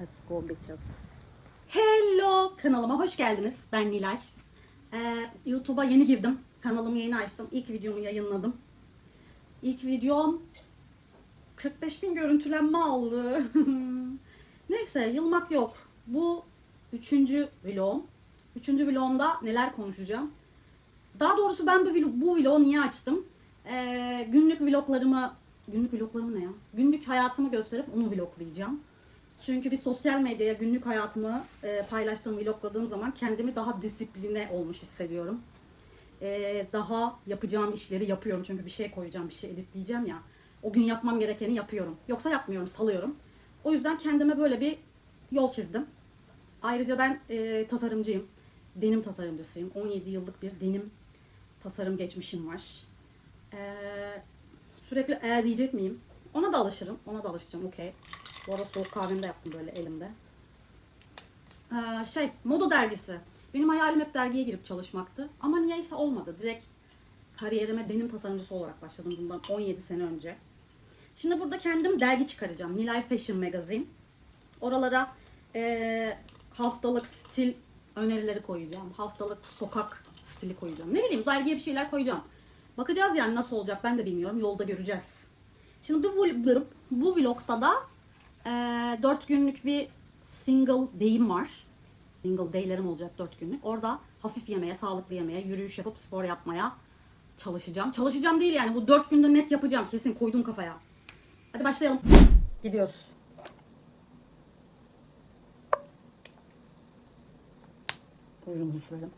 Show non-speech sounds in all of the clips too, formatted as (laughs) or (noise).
Let's go bitches. Hello kanalıma hoş geldiniz. Ben Nilay. Ee, YouTube'a yeni girdim. Kanalımı yeni açtım. İlk videomu yayınladım. İlk videom 45 bin görüntülenme aldı. (laughs) Neyse yılmak yok. Bu üçüncü vlogum. Üçüncü vlogumda neler konuşacağım. Daha doğrusu ben bu, vlog, bu vlogu niye açtım? Ee, günlük vloglarımı, günlük vloglarımı ne ya? Günlük hayatımı gösterip onu vloglayacağım. Çünkü bir sosyal medyaya günlük hayatımı e, paylaştığım, vlogladığım zaman kendimi daha disipline olmuş hissediyorum. E, daha yapacağım işleri yapıyorum. Çünkü bir şey koyacağım, bir şey editleyeceğim ya. O gün yapmam gerekeni yapıyorum. Yoksa yapmıyorum, salıyorum. O yüzden kendime böyle bir yol çizdim. Ayrıca ben e, tasarımcıyım. Denim tasarımcısıyım. 17 yıllık bir denim tasarım geçmişim var. E, sürekli e diyecek miyim? Ona da alışırım. Ona da alışacağım. Okey. Bu arada soğuk kahvemi de yaptım böyle elimde. Ee, şey, Moda dergisi. Benim hayalim hep dergiye girip çalışmaktı. Ama niyeyse olmadı. Direkt kariyerime denim tasarımcısı olarak başladım bundan 17 sene önce. Şimdi burada kendim dergi çıkaracağım. Nilay Fashion Magazine. Oralara eee, haftalık stil önerileri koyacağım. Haftalık sokak stili koyacağım. Ne bileyim dergiye bir şeyler koyacağım. Bakacağız yani nasıl olacak ben de bilmiyorum. Yolda göreceğiz. Şimdi bu, bu vlogda da eee 4 günlük bir single day'im var. Single day'lerim olacak 4 günlük. Orada hafif yemeye, sağlıklı yemeye, yürüyüş yapıp spor yapmaya çalışacağım. Çalışacağım değil yani bu 4 günde net yapacağım. Kesin koydum kafaya. Hadi başlayalım. Gidiyoruz. Rujumuzu sürelim.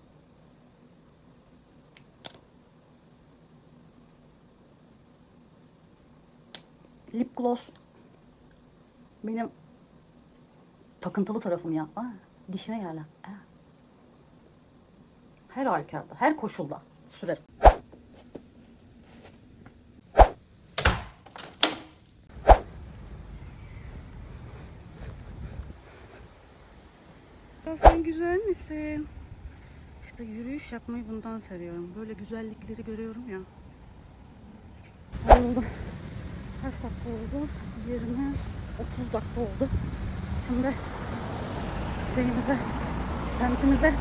Lip gloss benim takıntılı tarafım ya. Aa, dişime yerler. Her halükarda, her koşulda sürerim. Sen güzel misin? İşte yürüyüş yapmayı bundan seviyorum. Böyle güzellikleri görüyorum ya. Oldu. Kaç dakika oldu? 20, 30 dakika oldu. Şimdi şeyimize, semtimize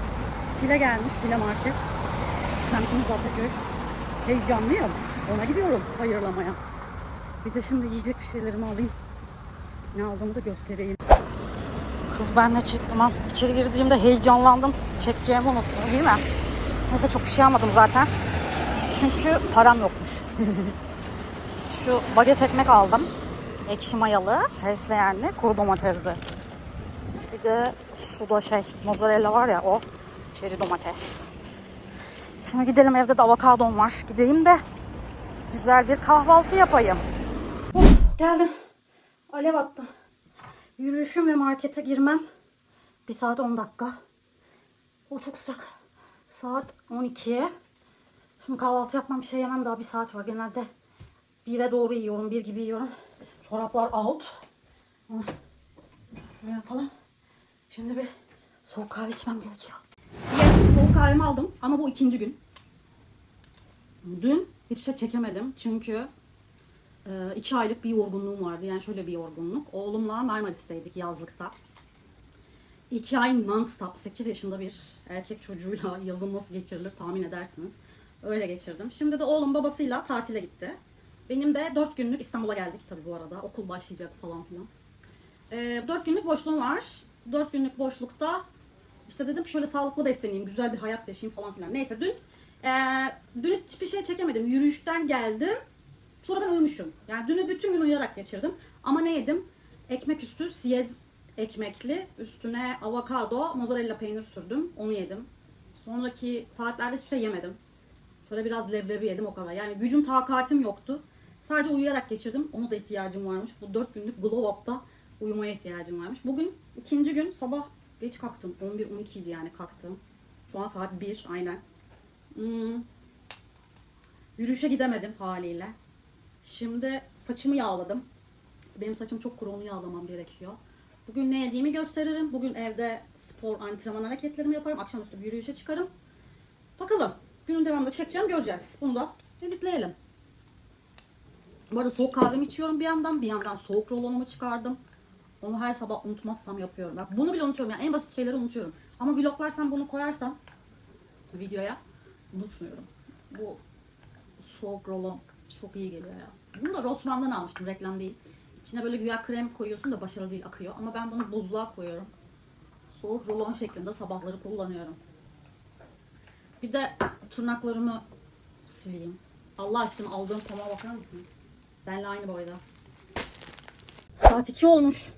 file gelmiş, file market. Semtimiz Ataköy. Heyecanlıyım. Ona gidiyorum hayırlamaya. Bir de şimdi yiyecek bir şeylerimi alayım. Ne aldığımı da göstereyim. Kız ben ne çektim ha? İçeri girdiğimde heyecanlandım. Çekeceğimi unuttum değil mi? Neyse çok bir şey almadım zaten. Çünkü param yokmuş. (laughs) Şu baget ekmek aldım. Ekşi mayalı, fesleğenli, kuru domatesli. Bir de suda şey, mozzarella var ya o. Çeri domates. Şimdi gidelim evde de avokadom var. Gideyim de güzel bir kahvaltı yapayım. Of, geldim. Alev attım. Yürüyüşüm ve markete girmem. Bir saat 10 dakika. O çok sıcak. Saat 12. Şimdi kahvaltı yapmam bir şey yemem daha bir saat var. Genelde 1'e doğru yiyorum. bir gibi yiyorum. Çoraplar out. Onu Şuraya atalım. Şimdi bir soğuk kahve içmem gerekiyor. Yes, soğuk kahvemi aldım ama bu ikinci gün. Dün hiçbir şey çekemedim çünkü e, iki aylık bir yorgunluğum vardı. Yani şöyle bir yorgunluk. Oğlumla Marmaris'teydik yazlıkta. İki ay non-stop 8 yaşında bir erkek çocuğuyla (laughs) yazın nasıl geçirilir tahmin edersiniz. Öyle geçirdim. Şimdi de oğlum babasıyla tatile gitti. Benim de 4 günlük İstanbul'a geldik tabii bu arada. Okul başlayacak falan filan. Ee, 4 günlük boşluğum var. 4 günlük boşlukta işte dedim ki şöyle sağlıklı besleneyim, güzel bir hayat yaşayayım falan filan. Neyse dün ee, dün hiçbir şey çekemedim. Yürüyüşten geldim. Sonra ben uyumuşum. Yani dünü bütün gün uyuyarak geçirdim. Ama ne yedim? Ekmek üstü siyez ekmekli. Üstüne avokado, mozzarella peynir sürdüm. Onu yedim. Sonraki saatlerde hiçbir şey yemedim. Şöyle biraz leblebi yedim o kadar. Yani gücüm takatim yoktu. Sadece uyuyarak geçirdim. Ona da ihtiyacım varmış. Bu 4 günlük glow up'ta uyumaya ihtiyacım varmış. Bugün ikinci gün sabah geç kalktım. 11-12 idi yani kalktım. Şu an saat 1 aynen. Hmm. Yürüyüşe gidemedim haliyle. Şimdi saçımı yağladım. Benim saçım çok kuru onu yağlamam gerekiyor. Bugün ne yediğimi gösteririm. Bugün evde spor antrenman hareketlerimi yaparım. Akşamüstü bir yürüyüşe çıkarım. Bakalım. Günün devamında çekeceğim göreceğiz. Bunu da editleyelim. Bu arada soğuk kahvemi içiyorum bir yandan. Bir yandan soğuk rolonumu çıkardım. Onu her sabah unutmazsam yapıyorum. Bak bunu bile unutuyorum. Yani en basit şeyleri unutuyorum. Ama vloglarsam bunu koyarsam videoya unutmuyorum. Bu soğuk rolon çok iyi geliyor ya. Bunu da Rossmann'dan almıştım. Reklam değil. İçine böyle güya krem koyuyorsun da başarılı değil akıyor. Ama ben bunu buzluğa koyuyorum. Soğuk rolon şeklinde sabahları kullanıyorum. Bir de tırnaklarımı sileyim. Allah aşkına aldığım pamuğa bakar mısınız? Benle aynı boyda. Saat 2 olmuş.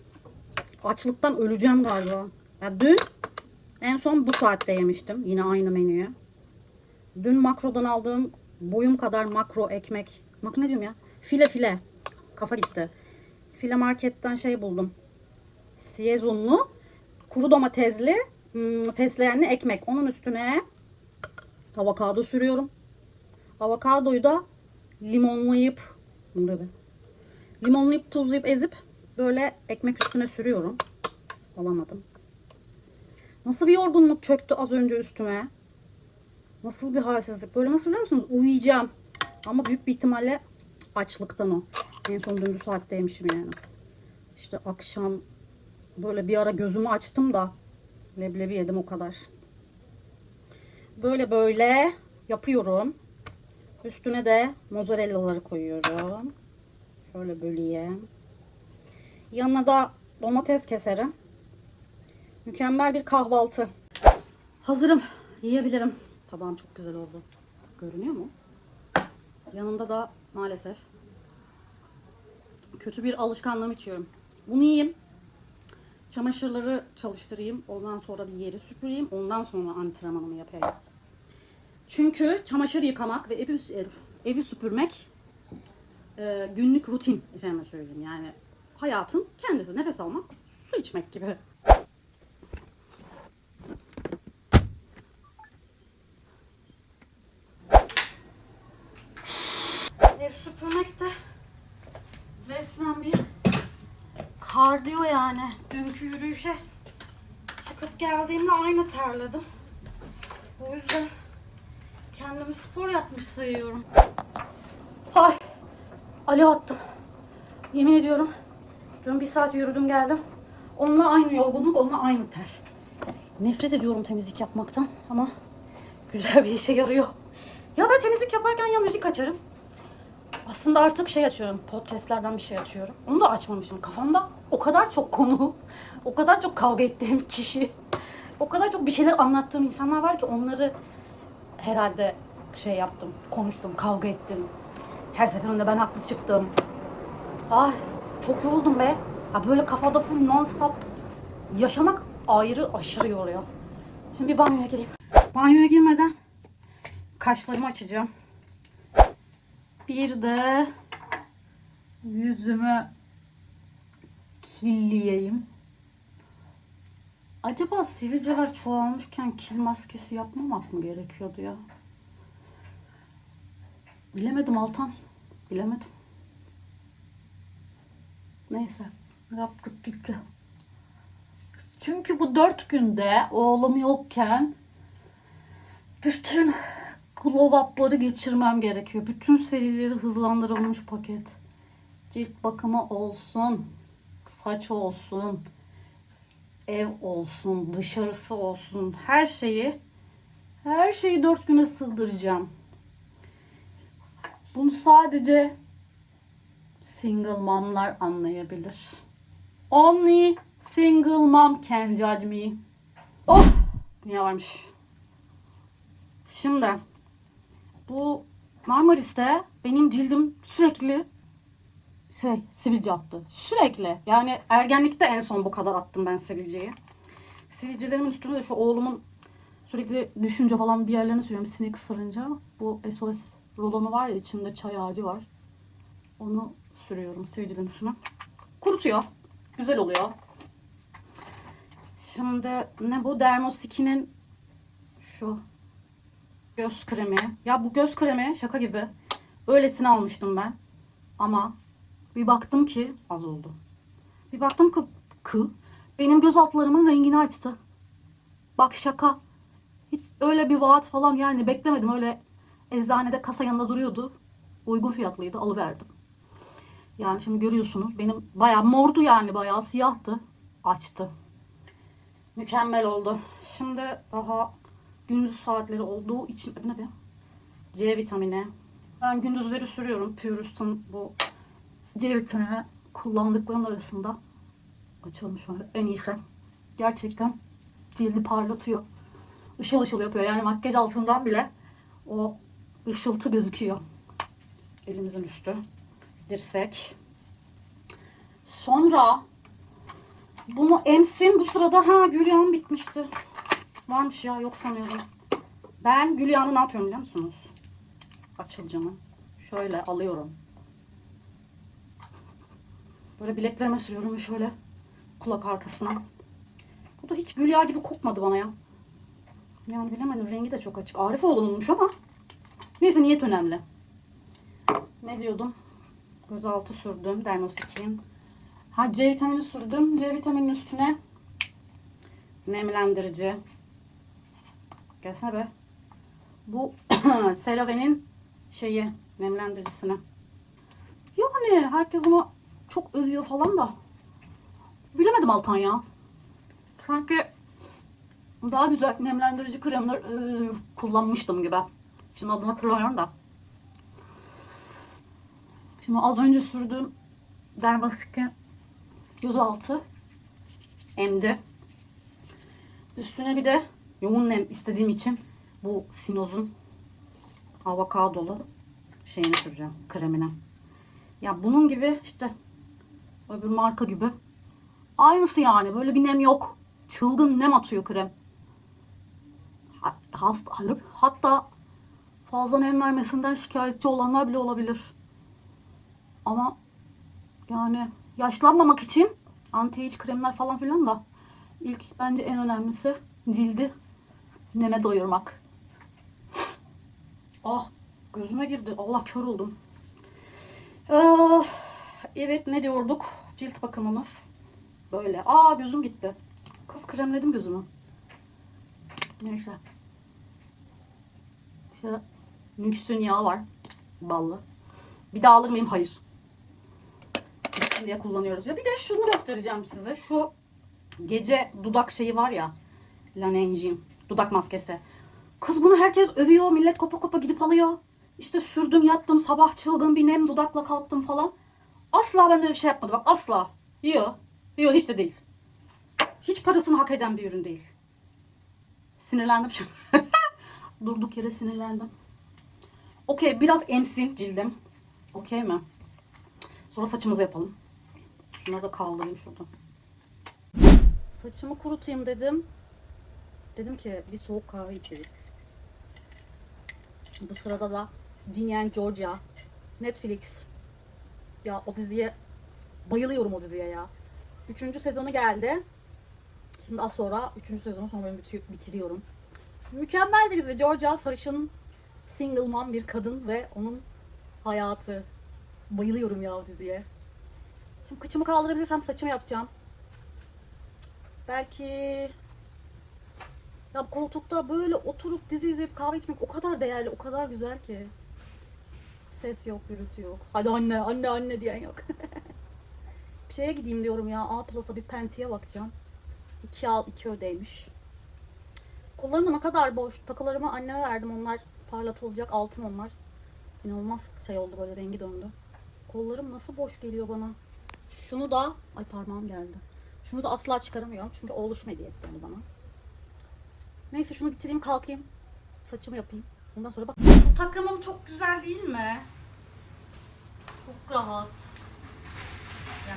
Açlıktan öleceğim galiba. Ya dün en son bu saatte yemiştim. Yine aynı menüyü. Dün makrodan aldığım boyum kadar makro ekmek. Bak ne diyorum ya? File file. Kafa gitti. File marketten şey buldum. Siyezunlu, kuru domatesli, hmm, fesleğenli ekmek. Onun üstüne avokado sürüyorum. Avokadoyu da limonlayıp bunu da limonlayıp tuzlayıp ezip böyle ekmek üstüne sürüyorum. Alamadım. Nasıl bir yorgunluk çöktü az önce üstüme. Nasıl bir halsizlik. Böyle nasıl biliyor musunuz? Uyuyacağım. Ama büyük bir ihtimalle açlıktan o. En son dün bu saatteymişim yani. İşte akşam böyle bir ara gözümü açtım da leblebi yedim o kadar. Böyle böyle yapıyorum. Üstüne de mozzarellaları koyuyorum. Şöyle böleyim. Yanına da domates keserim. Mükemmel bir kahvaltı. Hazırım. Yiyebilirim. Tabağım çok güzel oldu. Görünüyor mu? Yanında da maalesef kötü bir alışkanlığım içiyorum. Bunu yiyeyim. Çamaşırları çalıştırayım. Ondan sonra bir yeri süpüreyim. Ondan sonra antrenmanımı yapayım. Çünkü çamaşır yıkamak ve evi, evi süpürmek e, günlük rutin efendim söyleyeyim. Yani hayatın kendisi nefes almak, su içmek gibi. Ev süpürmek de resmen bir kardiyo yani. Dünkü yürüyüşe çıkıp geldiğimde aynı terledim. O yüzden kendimi spor yapmış sayıyorum. Ay, alev attım. Yemin ediyorum. Dün bir saat yürüdüm geldim. Onunla aynı yorgunluk, onunla aynı ter. Nefret ediyorum temizlik yapmaktan ama güzel bir işe yarıyor. Ya ben temizlik yaparken ya müzik açarım. Aslında artık şey açıyorum, podcastlerden bir şey açıyorum. Onu da açmamışım. Kafamda o kadar çok konu, o kadar çok kavga ettiğim kişi, o kadar çok bir şeyler anlattığım insanlar var ki onları herhalde şey yaptım, konuştum, kavga ettim. Her seferinde ben haklı çıktım. Ay çok yoruldum be. Ya böyle kafada full non stop yaşamak ayrı aşırı yoruyor. Şimdi bir banyoya gireyim. Banyoya girmeden kaşlarımı açacağım. Bir de yüzümü killeyeyim. Acaba sivilceler çoğalmışken kil maskesi yapmamak mı gerekiyordu ya? Bilemedim Altan. Bilemedim. Neyse. Yaptık gitti. Çünkü bu dört günde oğlum yokken bütün glow geçirmem gerekiyor. Bütün serileri hızlandırılmış paket. Cilt bakımı olsun, saç olsun, ev olsun, dışarısı olsun, her şeyi her şeyi dört güne sığdıracağım. Bunu sadece single momlar anlayabilir. Only single mom can judge me. Oh! Dünya varmış. Şimdi bu Marmaris'te benim cildim sürekli şey sivilce attı. Sürekli. Yani ergenlikte en son bu kadar attım ben sivilceyi. Sivilcelerimin üstüne de şu oğlumun sürekli düşünce falan bir yerlerine sürüyorum sinek ısırınca. Bu SOS rolonu var ya içinde çay ağacı var. Onu sürüyorum sivilcelerin üstüne. Kurutuyor. Güzel oluyor. Şimdi ne bu? Dermostiki'nin şu göz kremi. Ya bu göz kremi şaka gibi. Öylesine almıştım ben. Ama bir baktım ki az oldu. Bir baktım ki kı benim göz altlarımın rengini açtı. Bak şaka. Hiç öyle bir vaat falan yani beklemedim. Öyle eczanede kasa yanında duruyordu. Uygun fiyatlıydı. Alıverdim. Yani şimdi görüyorsunuz benim bayağı mordu yani bayağı siyahtı. Açtı. Mükemmel oldu. Şimdi daha gündüz saatleri olduğu için ne be? C vitamini. Ben gündüzleri sürüyorum. Purist'ın bu C vitamini kullandıklarım arasında açılmış böyle en iyisi. Gerçekten cildi parlatıyor. Işıl ışıl yapıyor. Yani makyaj altından bile o ışıltı gözüküyor. Elimizin üstü. Dirsek. Sonra bunu emsin bu sırada ha Gülyağım bitmişti. Varmış ya yok sanıyordum. Ben Gülyağını ne yapıyorum biliyor musunuz? Açılacağımı. Şöyle alıyorum. Böyle bileklerime sürüyorum ve şöyle kulak arkasına. Bu da hiç Gülya gibi kokmadı bana ya. Yani bilemedim rengi de çok açık. Arifoğlu'nunmuş ama neyse niyet önemli. Ne diyordum? Gözaltı sürdüm. Dermosik'in. Ha C vitamini sürdüm. C vitaminin üstüne nemlendirici. Gelsene be. Bu (clears throat) CeraVe'nin şeyi nemlendiricisine. Yani herkes bunu çok övüyor falan da. Bilemedim Altan ya. Sanki daha güzel nemlendirici kremler ıı, kullanmıştım gibi. Şimdi adını hatırlamıyorum da. Şimdi az önce sürdüğüm Dermasik'in gözaltı emdi. Üstüne bir de yoğun nem istediğim için bu Sinoz'un avokadolu şeyini süreceğim kremine. Ya bunun gibi işte öbür marka gibi aynısı yani böyle bir nem yok. Çılgın nem atıyor krem. Ha- Hasta, hatta fazla nem vermesinden şikayetçi olanlar bile olabilir. Ama yani yaşlanmamak için anti-age kremler falan filan da ilk bence en önemlisi cildi neme doyurmak. Ah gözüme girdi. Allah kör oldum. Ah, evet ne diyorduk? Cilt bakımımız böyle. Aa gözüm gitti. Kız kremledim gözümü. Neyse. Şu Nüksün yağı var. Ballı. Bir daha alır mıyım? Hayır. Gitsin diye kullanıyoruz. Ya bir de şunu göstereceğim size. Şu gece dudak şeyi var ya. Laneigine. Dudak maskesi. Kız bunu herkes övüyor. Millet kopa kopa gidip alıyor. İşte sürdüm yattım sabah çılgın bir nem dudakla kalktım falan. Asla ben öyle bir şey yapmadım. Bak asla. Yok. Yok hiç de değil. Hiç parasını hak eden bir ürün değil. Sinirlendim şimdi. (laughs) Durduk yere sinirlendim. Okey biraz emsin cildim. Okey mi? Sonra saçımızı yapalım. Şuna da kaldırayım şuradan. Saçımı kurutayım dedim. Dedim ki bir soğuk kahve içelim. Bu sırada da Ginny and Georgia, Netflix. Ya o diziye bayılıyorum o diziye ya. Üçüncü sezonu geldi. Şimdi az sonra üçüncü sezonu sonra bölümü biti- bitiriyorum. Mükemmel bir dizi. Georgia sarışın single mom bir kadın ve onun hayatı. Bayılıyorum ya o diziye. Şimdi kıçımı kaldırabilirsem saçımı yapacağım. Belki ya koltukta böyle oturup dizi izleyip kahve içmek o kadar değerli, o kadar güzel ki. Ses yok, gürültü yok. Hadi anne, anne, anne diyen yok. (laughs) bir şeye gideyim diyorum ya. A Plus'a bir pentiye bakacağım. 2 al, 2 ödeymiş. Kollarım ne kadar boş. Takılarımı anneme verdim. Onlar parlatılacak. Altın onlar. İnanılmaz şey oldu böyle rengi döndü. Kollarım nasıl boş geliyor bana. Şunu da... Ay parmağım geldi. Şunu da asla çıkaramıyorum. Çünkü oğluşum hediye etti onu bana. Neyse şunu bitireyim kalkayım. Saçımı yapayım. Ondan sonra bak. Bu takımım çok güzel değil mi? Çok rahat. Ya,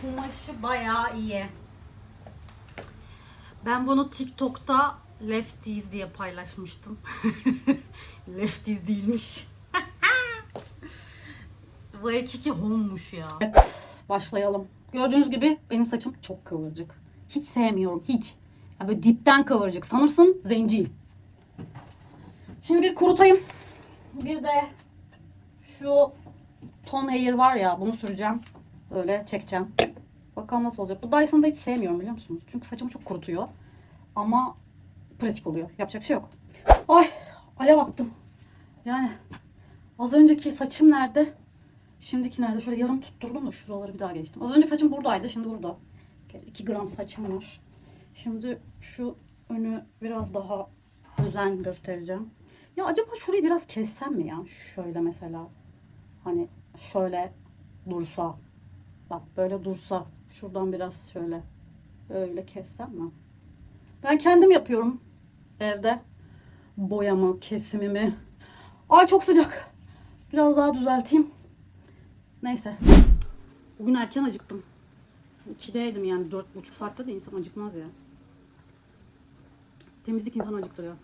kumaşı bayağı iyi. Ben bunu TikTok'ta Lefties diye paylaşmıştım. (laughs) Lefties değilmiş. (laughs) Bu ekiki home'muş ya. Evet, başlayalım. Gördüğünüz gibi benim saçım çok kıvırcık. Hiç sevmiyorum, hiç. Ya böyle dipten kıvırcık. Sanırsın zenci. Şimdi bir kurutayım. Bir de şu ton hair var ya bunu süreceğim. Böyle çekeceğim. Bakalım nasıl olacak. Bu Dyson'da hiç sevmiyorum biliyor musunuz? Çünkü saçımı çok kurutuyor. Ama pratik oluyor. Yapacak şey yok. Ay alev attım. Yani az önceki saçım nerede? Şimdiki nerede? Şöyle yarım tutturdum da şuraları bir daha geçtim. Az önce saçım buradaydı. Şimdi burada. 2 gram saçım var. Şimdi şu önü biraz daha özen göstereceğim. Ya acaba şurayı biraz kessem mi ya? Şöyle mesela. Hani şöyle dursa. Bak böyle dursa. Şuradan biraz şöyle. Böyle kessem mi? Ben kendim yapıyorum. Evde. Boyamı, kesimimi. Ay çok sıcak. Biraz daha düzelteyim. Neyse. Bugün erken acıktım. 2'deydim yani 4,5 saatte de insan acıkmaz ya. Temizlik insanı acıktırıyor.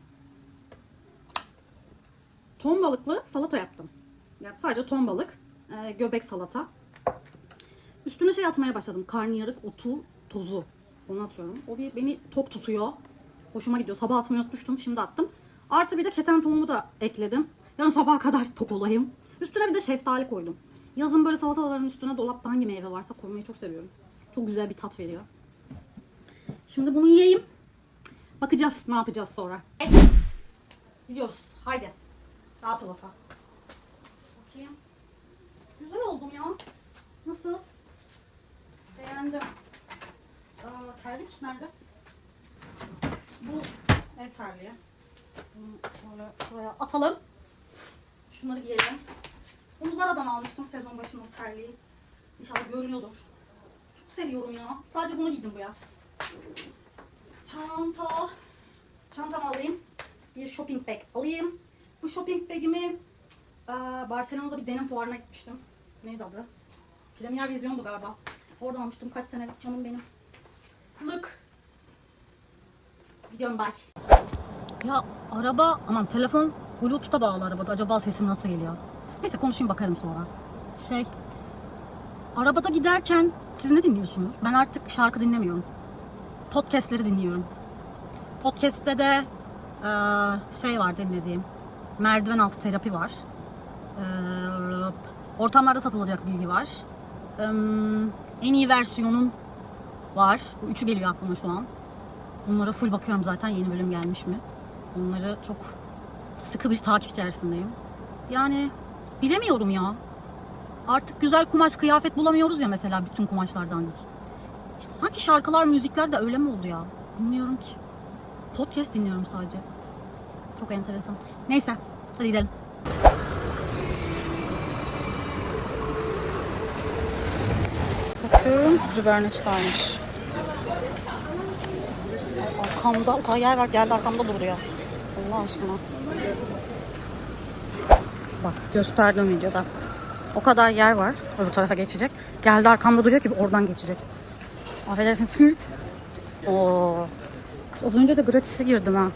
Ton balıklı salata yaptım. Yani sadece ton balık, e, göbek salata. Üstüne şey atmaya başladım. Karnıyarık otu tozu. Onu atıyorum. O bir beni tok tutuyor. Hoşuma gidiyor. Sabah atmayı unutmuştum. Şimdi attım. Artı bir de keten tohumu da ekledim. Yarın sabaha kadar tok olayım. Üstüne bir de şeftali koydum. Yazın böyle salataların üstüne dolapta hangi meyve varsa koymayı çok seviyorum. Çok güzel bir tat veriyor. Şimdi bunu yiyeyim. Bakacağız ne yapacağız sonra. Evet. Gidiyoruz. Haydi. Daha pilasa. Bakayım. Güzel oldum ya. Nasıl? Beğendim. Aa, terlik nerede? Bu ev terliği. Bunu şöyle şuraya atalım. Şunları giyelim. Bunu Zara'dan almıştım sezon başında terliği. İnşallah görünüyordur. Çok seviyorum ya. Sadece bunu giydim bu yaz. Çanta. Çantamı alayım. Bir shopping bag alayım. Bu shopping bag'imi Barcelona'da bir denim fuarına gitmiştim. Neydi adı? Premier Vizyon'du galiba. Oradan almıştım. Kaç senelik canım benim. Look. Gidiyorum bye. Ya araba, aman telefon Bluetooth'a bağlı arabada. Acaba sesim nasıl geliyor? Neyse konuşayım bakarım sonra. Şey, arabada giderken siz ne dinliyorsunuz? Ben artık şarkı dinlemiyorum. Podcast'leri dinliyorum. Podcast'te de eee, şey var dinlediğim. Merdiven altı terapi var. Eee, ortamlarda satılacak bilgi var. En iyi versiyonun var. Bu üçü geliyor aklıma şu an. Bunlara full bakıyorum zaten yeni bölüm gelmiş mi. Onları çok sıkı bir takip içerisindeyim. Yani bilemiyorum ya. Artık güzel kumaş kıyafet bulamıyoruz ya mesela bütün kumaşlardan. Sanki şarkılar, müzikler de öyle mi oldu ya? Bilmiyorum ki. Podcast dinliyorum sadece. Çok enteresan. Neyse, hadi gidelim. Bakın Züberneçlermiş. Arkamda o kadar yer var geldi arkamda duruyor. Allah aşkına. Bak gösterdim videoda. O kadar yer var öbür tarafa geçecek. Geldi arkamda duruyor ki oradan geçecek. Affedersiniz Sirt. Oo. Kız az önce de gratis'e girdim ha.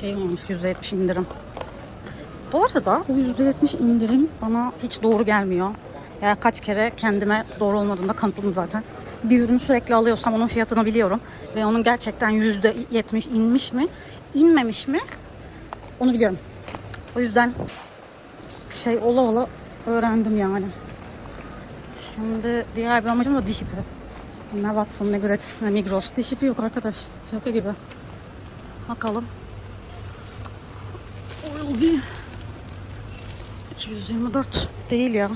Şey olmuş %70 indirim. Bu arada bu %70 indirim bana hiç doğru gelmiyor. Ya kaç kere kendime doğru olmadığını da kanıtladım zaten. Bir ürünü sürekli alıyorsam onun fiyatını biliyorum. Ve onun gerçekten %70 inmiş mi, inmemiş mi onu biliyorum. O yüzden şey ola ola öğrendim yani. Şimdi diğer bir amacım da diş ipi. Ne Watson ne gratis ne Migros. Diş ipi yok arkadaş. Şaka gibi. Bakalım. Oil bir 224 değil ya.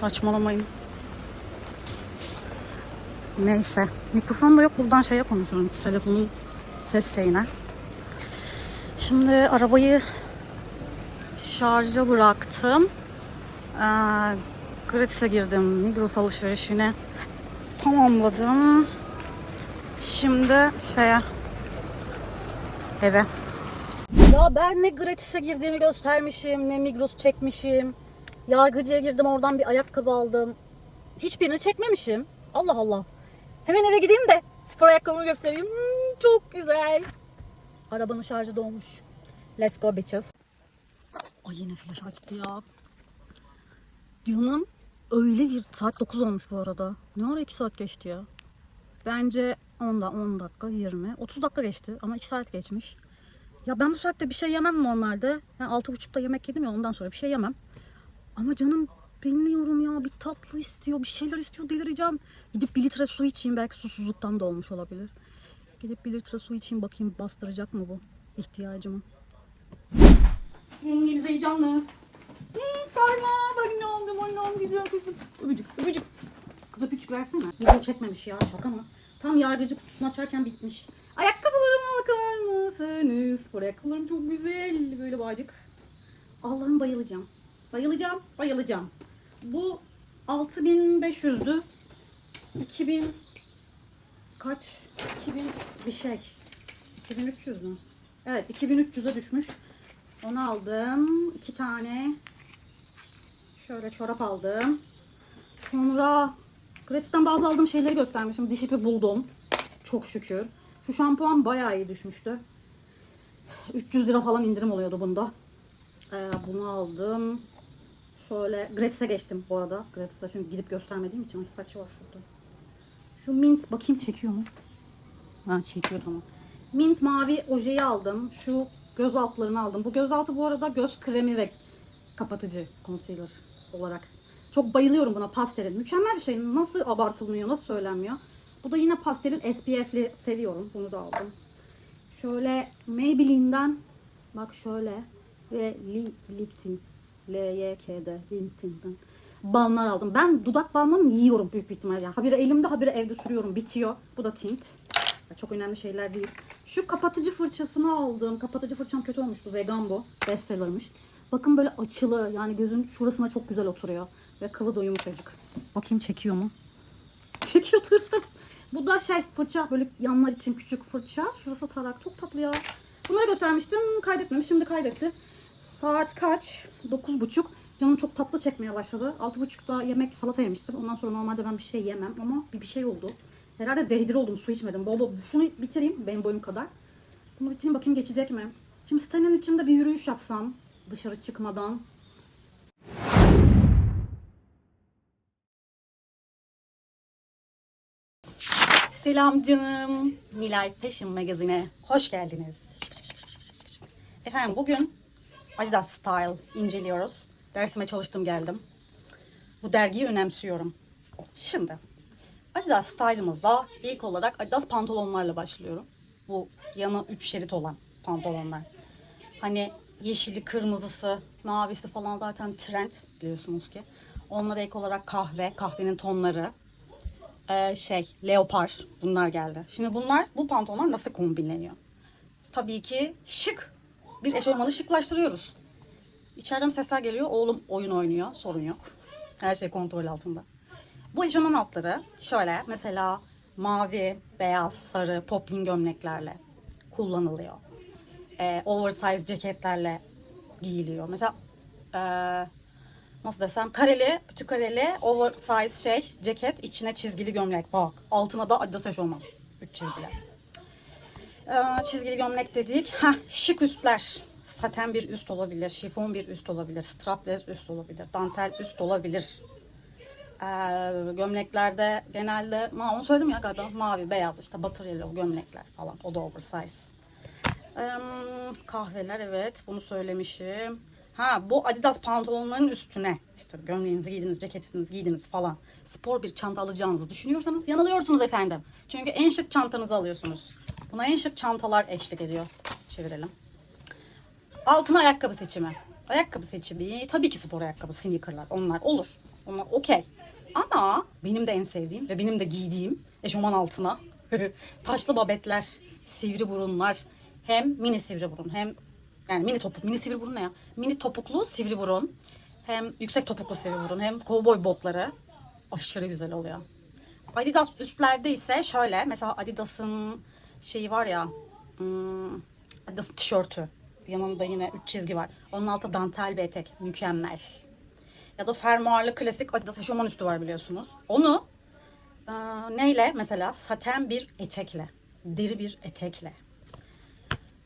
Saçmalamayın. Neyse. Mikrofon da yok. Buradan şeye konuşuyorum. Telefonun ses şeyine. Şimdi arabayı şarja bıraktım. Ee, gratis'e girdim. Migros alışverişini tamamladım. Şimdi şeye eve. Ya ben ne gratis'e girdiğimi göstermişim, ne Migros çekmişim. Yargıcıya girdim oradan bir ayakkabı aldım. Hiçbirini çekmemişim. Allah Allah. Hemen eve gideyim de spor ayakkabımı göstereyim. Hmm, çok güzel. Arabanın şarjı dolmuş. Let's go bitches. Ay yine flash açtı ya. Canım öyle bir saat 9 olmuş bu arada. Ne ara 2 saat geçti ya. Bence 10 da 10 dakika 20 30 dakika geçti ama 2 saat geçmiş. Ya ben bu saatte bir şey yemem normalde. Yani 6.30'da yemek yedim ya ondan sonra bir şey yemem. Ama canım bilmiyorum ya bir tatlı istiyor, bir şeyler istiyor delireceğim. Gidip bir litre su içeyim belki susuzluktan da olmuş olabilir. Gidip bir litre su içeyim bakayım bastıracak mı bu ihtiyacımı. Yengeniz heyecanlı. Hmm, sarma. Bak ne aldım annem güzel kızım. Öpücük öpücük. Kız öpücük versene. Video çekmemiş ya şaka mı? Tam yargıcı kutusunu açarken bitmiş. Ayakkabılarıma bakar mısınız? Bu ayakkabılarım çok güzel. Böyle bağcık. Allah'ım bayılacağım. Bayılacağım, bayılacağım. Bu 6500'dü. 2000 kaç? 2000 bir şey. 2300 mü? Evet 2300'e düşmüş. Onu aldım. iki tane şöyle çorap aldım. Sonra Gratis'ten bazı aldığım şeyleri göstermişim. Diş ipi buldum. Çok şükür. Şu şampuan bayağı iyi düşmüştü. 300 lira falan indirim oluyordu bunda. Ee, bunu aldım. Şöyle Gratis'e geçtim bu arada. Gratis'e çünkü gidip göstermediğim için saçı var şurada. Şu mint bakayım çekiyor mu? Ha çekiyor tamam. Mint mavi ojeyi aldım. Şu göz altlarını aldım. Bu göz altı bu arada göz kremi ve kapatıcı concealer olarak. Çok bayılıyorum buna pastelin. Mükemmel bir şey. Nasıl abartılmıyor, nasıl söylenmiyor. Bu da yine pastelin SPF'li seviyorum. Bunu da aldım. Şöyle Maybelline'den bak şöyle ve Liptin L-Y-K-D Liptin'den balmlar aldım. Ben dudak balmını yiyorum büyük bir ihtimalle. Habire elimde habire evde sürüyorum. Bitiyor. Bu da tint. Çok önemli şeyler değil. Şu kapatıcı fırçasını aldım. Kapatıcı fırçam kötü olmuştu. Vegan bu. Bestseller'mış. Bakın böyle açılı. Yani gözün şurasına çok güzel oturuyor. Ve kılı da yumuşacık. Bakayım çekiyor mu? Çekiyor tırsın. Bu da şey fırça. Böyle yanlar için küçük fırça. Şurası tarak. Çok tatlı ya. Bunları göstermiştim. Kaydetmemiş. Şimdi kaydetti. Saat kaç? 9.30. Canım çok tatlı çekmeye başladı. 6.30'da yemek salata yemiştim. Ondan sonra normalde ben bir şey yemem ama bir, bir şey oldu. Herhalde dehidre oldum. Su içmedim. Bol bol şunu bitireyim benim boyum kadar. Bunu bitireyim bakayım geçecek mi? Şimdi sitenin içinde bir yürüyüş yapsam dışarı çıkmadan. Selam canım. Nilay Fashion Magazine'e hoş geldiniz. Efendim bugün Adidas Style inceliyoruz. Dersime çalıştım geldim. Bu dergiyi önemsiyorum. Şimdi Adidas Style'ımızda ilk olarak Adidas pantolonlarla başlıyorum. Bu yanı 3 şerit olan pantolonlar. Hani yeşili, kırmızısı, mavisi falan zaten trend biliyorsunuz ki. Onlara ek olarak kahve, kahvenin tonları, ee, şey, leopar bunlar geldi. Şimdi bunlar, bu pantolonlar nasıl kombinleniyor? Tabii ki şık. Bir eşofmanı şıklaştırıyoruz. İçeriden sesler geliyor. Oğlum oyun oynuyor. Sorun yok. Her şey kontrol altında. Bu eşofman altları şöyle mesela mavi, beyaz, sarı poplin gömleklerle kullanılıyor. Ee, oversize ceketlerle giyiliyor. Mesela ee, nasıl desem kareli, küçük kareli oversize şey ceket içine çizgili gömlek bak. Altına da Adidas eşofman. Üç çizgili. Ee, çizgili gömlek dedik. Heh, şık üstler. Saten bir üst olabilir, şifon bir üst olabilir, strapless üst olabilir, dantel üst olabilir. Ee, gömleklerde genelde, ma onu söyledim ya galiba mavi, beyaz işte butter yellow gömlekler falan. O da oversize. Ee, kahveler evet bunu söylemişim. Ha bu Adidas pantolonların üstüne işte gömleğinizi giydiniz, ceketinizi giydiniz falan. Spor bir çanta alacağınızı düşünüyorsanız yanılıyorsunuz efendim. Çünkü en şık çantanızı alıyorsunuz. Buna en şık çantalar eşlik ediyor. Çevirelim. Altına ayakkabı seçimi. Ayakkabı seçimi tabii ki spor ayakkabı, sneakerlar onlar olur. Onlar okey. Ama benim de en sevdiğim ve benim de giydiğim eşofman altına (laughs) taşlı babetler, sivri burunlar, hem mini sivri burun hem yani mini topuk, mini sivri burun ne ya? Mini topuklu sivri burun. Hem yüksek topuklu sivri burun hem kovboy botları aşırı güzel oluyor. Adidas üstlerde ise şöyle mesela Adidas'ın şeyi var ya hmm, Adidas'ın tişörtü. Yanında yine üç çizgi var. Onun altında dantel bir etek. Mükemmel. Ya da fermuarlı klasik Adidas eşofman üstü var biliyorsunuz. Onu e, neyle? Mesela saten bir etekle. Deri bir etekle.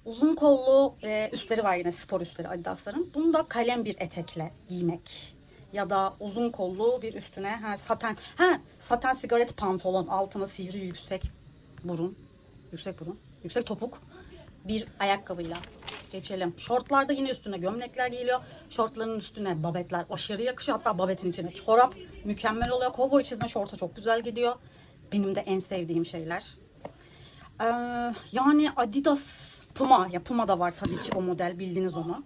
Uzun kollu e, üstleri var yine spor üstleri Adidas'ların. Bunu da kalem bir etekle giymek. Ya da uzun kollu bir üstüne ha, saten ha saten sigaret pantolon altına sivri yüksek burun yüksek burun yüksek topuk bir ayakkabıyla geçelim. Şortlarda yine üstüne gömlekler giyiliyor. Şortların üstüne babetler aşırı yakışıyor. Hatta babetin içine çorap mükemmel oluyor. Kovboy çizme şorta çok güzel gidiyor. Benim de en sevdiğim şeyler. Ee, yani Adidas Puma ya Puma da var tabii ki o model bildiniz onu.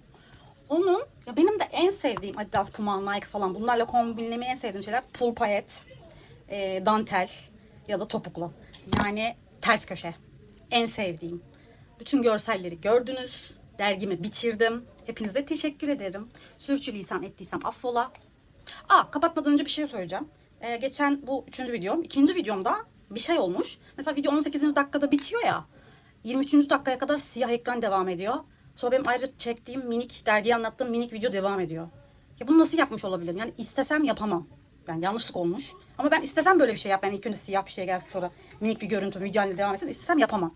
Onun ya benim de en sevdiğim Adidas, Puma, Nike falan bunlarla kombinlemeyi en sevdiğim şeyler pul payet, e, dantel ya da topuklu. Yani ters köşe. En sevdiğim. Bütün görselleri gördünüz. Dergimi bitirdim. Hepinize teşekkür ederim. Sürçülisan ettiysem affola. Aa kapatmadan önce bir şey söyleyeceğim. Ee, geçen bu üçüncü videom. ikinci videomda bir şey olmuş. Mesela video 18. dakikada bitiyor ya. 23. dakikaya kadar siyah ekran devam ediyor. Sonra benim ayrıca çektiğim minik, dergiye anlattığım minik video devam ediyor. Ya bunu nasıl yapmış olabilirim? Yani istesem yapamam. Yani yanlışlık olmuş. Ama ben istesem böyle bir şey yap. Yani ilk önce siyah bir şey gelsin sonra minik bir görüntü video haline devam etsin. İstesem yapamam.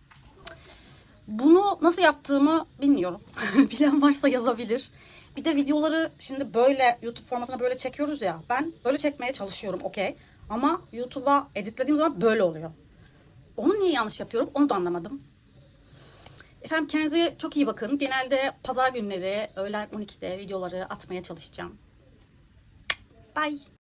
Bunu nasıl yaptığımı bilmiyorum. (laughs) Bilen varsa yazabilir. Bir de videoları şimdi böyle YouTube formatına böyle çekiyoruz ya. Ben böyle çekmeye çalışıyorum okey. Ama YouTube'a editlediğim zaman böyle oluyor. Onu niye yanlış yapıyorum onu da anlamadım. Efendim kendinize çok iyi bakın. Genelde pazar günleri öğlen 12'de videoları atmaya çalışacağım. Bye.